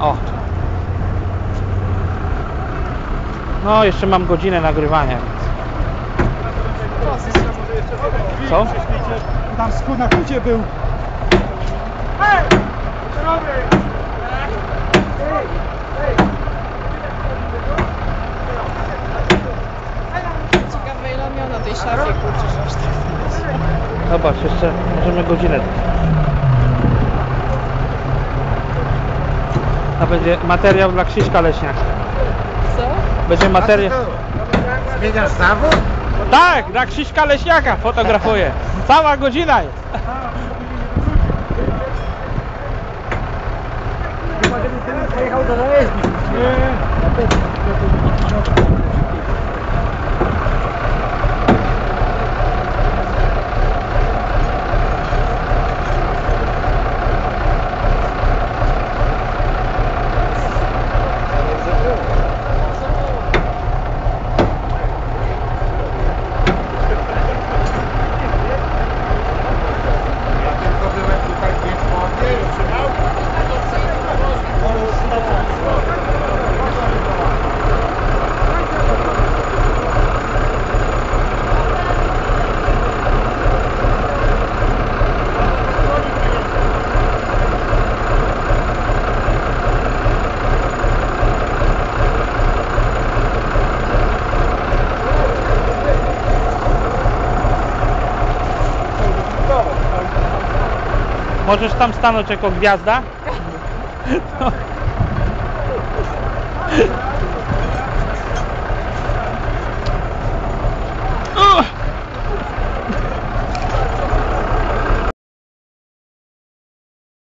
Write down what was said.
O. No, jeszcze mam godzinę nagrywania. więc- Co? Tam skór na kucie był. Ciekawe ile miał na tej szafie, kurczę, że tak. Zobacz, jeszcze możemy godzinę. To będzie materiał dla Krzyśka Leśniaka. Co? Będzie materiał. Zmieniasz zawód? Tak, dla Krzyśka Leśniaka fotografuję. Cała godzina jest. Pojechał do zajezdni. Tylko Możesz tam stanąć jako gwiazda? No.